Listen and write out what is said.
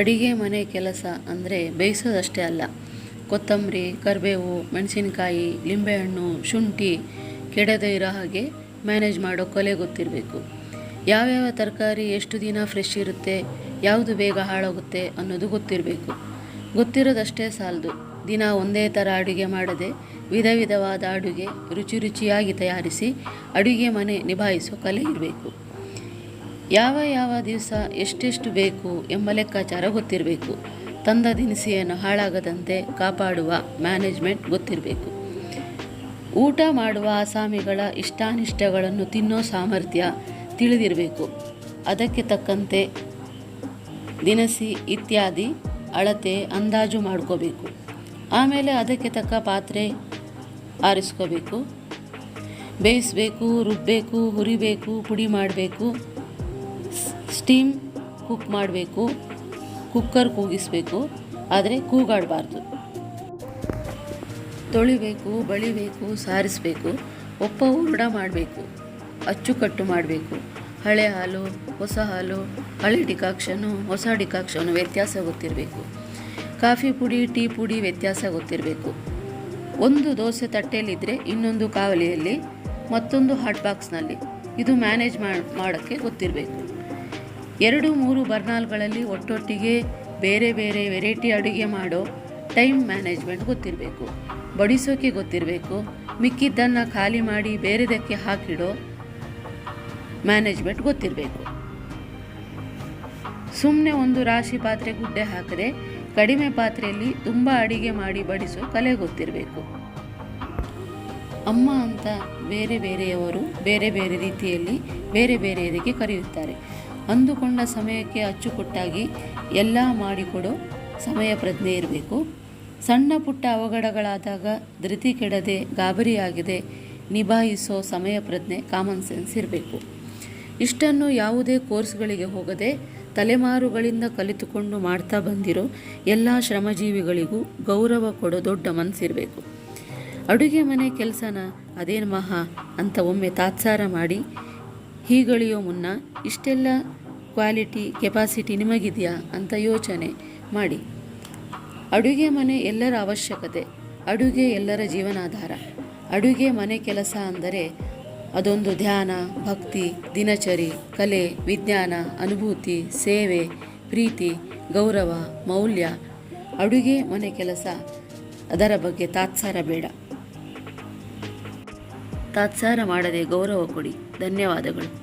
ಅಡಿಗೆ ಮನೆ ಕೆಲಸ ಅಂದರೆ ಬೇಯಿಸೋದಷ್ಟೇ ಅಲ್ಲ. ಕೊತ್ತಂಬರಿ, ಕರಿಬೇವು, ಮೆಣಸಿನಕಾಯಿ, ಲಿಂಬೆಹಣ್ಣು, ಶುಂಠಿ ಕೆಡದೇ ಇರೋ ಹಾಗೆ ಮ್ಯಾನೇಜ್ ಮಾಡೋ ಕಲೆ ಗೊತ್ತಿರಬೇಕು. ಯಾವ್ಯಾವ ತರಕಾರಿ ಎಷ್ಟು ದಿನ ಫ್ರೆಶ್ ಇರುತ್ತೆ, ಯಾವುದು ಬೇಗ ಹಾಳಾಗುತ್ತೆ ಅನ್ನೋದು ಗೊತ್ತಿರಬೇಕು. ಗೊತ್ತಿರೋದಷ್ಟೇ ಸಾಲದು. ದಿನ ಒಂದೇ ಥರ ಅಡುಗೆ ಮಾಡದೆ ವಿಧ ವಿಧವಾದ ಅಡುಗೆ ರುಚಿ ರುಚಿಯಾಗಿ ತಯಾರಿಸಿ ಅಡುಗೆ ಮನೆ ನಿಭಾಯಿಸೋ ಕಲೆ ಇರಬೇಕು. ಯಾವ ಯಾವ ದಿವಸ ಎಷ್ಟೆಷ್ಟು ಬೇಕು ಎಂಬ ಲೆಕ್ಕಾಚಾರ ಗೊತ್ತಿರಬೇಕು. ತಂದ ದಿನಸಿಯನ್ನು ಹಾಳಾಗದಂತೆ ಕಾಪಾಡುವ ಮ್ಯಾನೇಜ್ಮೆಂಟ್ ಗೊತ್ತಿರಬೇಕು. ಊಟ ಮಾಡುವ ಆಸಾಮಿಗಳ ಇಷ್ಟಾನಿಷ್ಟಗಳನ್ನು ತಿನ್ನೋ ಸಾಮರ್ಥ್ಯ ತಿಳಿದಿರಬೇಕು. ಅದಕ್ಕೆ ತಕ್ಕಂತೆ ದಿನಸಿ ಇತ್ಯಾದಿ ಅಳತೆ ಅಂದಾಜು ಮಾಡ್ಕೋಬೇಕು. ಆಮೇಲೆ ಅದಕ್ಕೆ ತಕ್ಕ ಪಾತ್ರೆ ಆರಿಸ್ಕೋಬೇಕು. ಬೇಯಿಸಬೇಕು ರುಬ್ಬಬೇಕು ಹುರಿಬೇಕು, ಪುಡಿ ಮಾಡಬೇಕು. ಸ್ಟೀಮ್ ಕುಕ್ ಮಾಡಬೇಕು ಕುಕ್ಕರ್ ಕೂಗಿಸಬೇಕು, ಆದರೆ ಕೂಗಾಡಬಾರ್ದು. ತೊಳಿಬೇಕು, ಬಳಿಬೇಕು, ಸಾರಿಸಬೇಕು, ಒಪ್ಪ ಹೂರ್ಣ ಮಾಡಬೇಕು, ಅಚ್ಚುಕಟ್ಟು ಮಾಡಬೇಕು. ಹಳೆ ಹಾಲು, ಹೊಸ ಹಾಲು, ಹಳೆ ಡಿಕಾಕ್ಷನು, ಹೊಸ ಡಿಕಾಕ್ಷನು ವ್ಯತ್ಯಾಸ ಗೊತ್ತಿರಬೇಕು. ಕಾಫಿ ಪುಡಿ, ಟೀ ಪುಡಿ ವ್ಯತ್ಯಾಸ ಗೊತ್ತಿರಬೇಕು. ಒಂದು ದೋಸೆ ತಟ್ಟೆಯಲ್ಲಿದ್ದರೆ ಇನ್ನೊಂದು ಕಾವಲಿಯಲ್ಲಿ, ಮತ್ತೊಂದು ಹಾಟ್ ಬಾಕ್ಸ್ನಲ್ಲಿ ಇದು ಮ್ಯಾನೇಜ್ ಮಾಡೋಕ್ಕೆ ಗೊತ್ತಿರಬೇಕು. ಎರಡು ಮೂರು ಬರ್ನಾಲ್ಗಳಲ್ಲಿ ಒಟ್ಟೊಟ್ಟಿಗೆ ಬೇರೆ ಬೇರೆ ವೆರೈಟಿ ಅಡುಗೆ ಮಾಡೋ ಟೈಮ್ ಮ್ಯಾನೇಜ್ಮೆಂಟ್ ಗೊತ್ತಿರಬೇಕು. ಬಡಿಸೋಕೆ ಗೊತ್ತಿರಬೇಕು. ಮಿಕ್ಕಿದ್ದನ್ನು ಖಾಲಿ ಮಾಡಿ ಬೇರೆದಕ್ಕೆ ಹಾಕಿಡೋ ಮ್ಯಾನೇಜ್ಮೆಂಟ್ ಗೊತ್ತಿರಬೇಕು. ಸುಮ್ಮನೆ ಒಂದು ರಾಶಿ ಪಾತ್ರೆ ಗುಡ್ಡೆ ಹಾಕದೆ ಕಡಿಮೆ ಪಾತ್ರೆಯಲ್ಲಿ ತುಂಬ ಅಡಿಗೆ ಮಾಡಿ ಬಡಿಸೋ ಕಲೆ ಗೊತ್ತಿರಬೇಕು. ಅಮ್ಮ ಅಂತ ಬೇರೆ ಬೇರೆಯವರು ಬೇರೆ ಬೇರೆ ರೀತಿಯಲ್ಲಿ ಬೇರೆ ಬೇರೆಯವರಿಗೆ ಕರೆಯುತ್ತಾರೆ. ಅಂದುಕೊಂಡ ಸಮಯಕ್ಕೆ ಅಚ್ಚುಕಟ್ಟಾಗಿ ಎಲ್ಲ ಮಾಡಿಕೊಡೋ ಸಮಯ ಪ್ರಜ್ಞೆ ಇರಬೇಕು. ಸಣ್ಣ ಪುಟ್ಟ ಅವಘಡಗಳಾದಾಗ ಧೃತಿ ಕೆಡದೆ ಗಾಬರಿಯಾಗಿದೆ ನಿಭಾಯಿಸೋ ಸಮಯ ಪ್ರಜ್ಞೆ ಕಾಮನ್ ಸೆನ್ಸ್ ಇರಬೇಕು. ಇಷ್ಟನ್ನು ಯಾವುದೇ ಕೋರ್ಸ್ಗಳಿಗೆ ಹೋಗದೆ ತಲೆಮಾರುಗಳಿಂದ ಕಲಿತುಕೊಂಡು ಮಾಡ್ತಾ ಬಂದಿರೋ ಎಲ್ಲ ಶ್ರಮಜೀವಿಗಳಿಗೂ ಗೌರವ ಕೊಡೋ ದೊಡ್ಡ ಮನಸ್ಸಿರಬೇಕು ಅಡುಗೆ ಮನೆ ಕೆಲಸನ ಅದೇನು ಮಹಾ ಅಂತ ಒಮ್ಮೆ ತಾತ್ಸಾರ ಮಾಡಿ ಹೀಗಳಿಯೋ ಮುನ್ನ ಇಷ್ಟೆಲ್ಲ ಕ್ವಾಲಿಟಿ, ಕೆಪಾಸಿಟಿ ನಿಮಗಿದೆಯಾ ಅಂತ ಯೋಚನೆ ಮಾಡಿ. ಅಡುಗೆ ಮನೆ ಎಲ್ಲರ ಅವಶ್ಯಕತೆ, ಅಡುಗೆ ಎಲ್ಲರ ಜೀವನಾಧಾರ. ಅಡುಗೆ ಮನೆ ಕೆಲಸ ಅಂದರೆ ಅದೊಂದು ಧ್ಯಾನ, ಭಕ್ತಿ, ದಿನಚರಿ, ಕಲೆ, ವಿಜ್ಞಾನ, ಅನುಭೂತಿ, ಸೇವೆ, ಪ್ರೀತಿ, ಗೌರವ, ಮೌಲ್ಯ. ಅಡುಗೆ ಮನೆ ಕೆಲಸ ಅದರ ಬಗ್ಗೆ ತಾತ್ಸಾರ ಬೇಡ. ತಾತ್ಸಾರ ಮಾಡದೆ ಗೌರವ ಕೊಡಿ. ಧನ್ಯವಾದಗಳು.